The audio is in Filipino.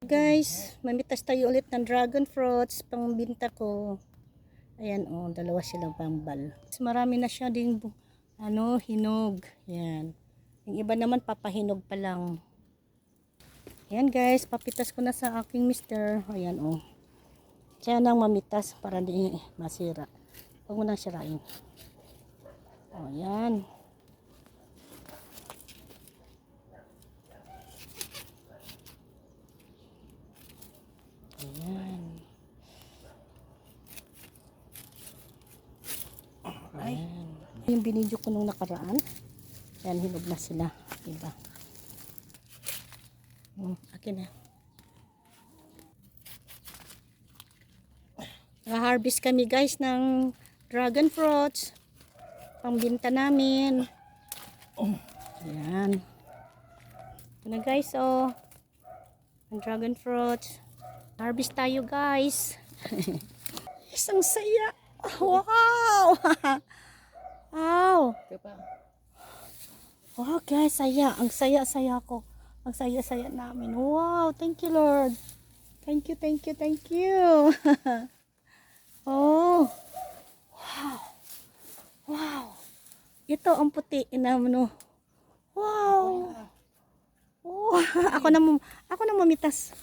Guys, mamitas tayo ulit ng dragon fruits pang binta ko. Ayan oh, dalawa silang pambal. Marami na siya ding ano, hinog. Yan. Yung iba naman papahinog pa lang. Ayan guys, papitas ko na sa aking mister. Ayan oh. Siya nang mamitas para di masira. Huwag mo nang sirain. O, yan. Ayan. Ayan. Yung binidyo ko nung nakaraan. Yan, hinog na sila. Diba? Hmm, akin na. harvest kami guys ng dragon fruits. Pangbinta namin. Ayan. Ito na guys, oh. Ang dragon fruits. Harvest tayo guys. Isang saya. Wow! wow! Wow guys, saya. Ang saya-saya ko. Ang saya-saya namin. Wow, thank you Lord. Thank you, thank you, thank you. oh. Wow. Wow. Ito ang puti na ano. Wow. Oh, ako na mum- ako na mamitas.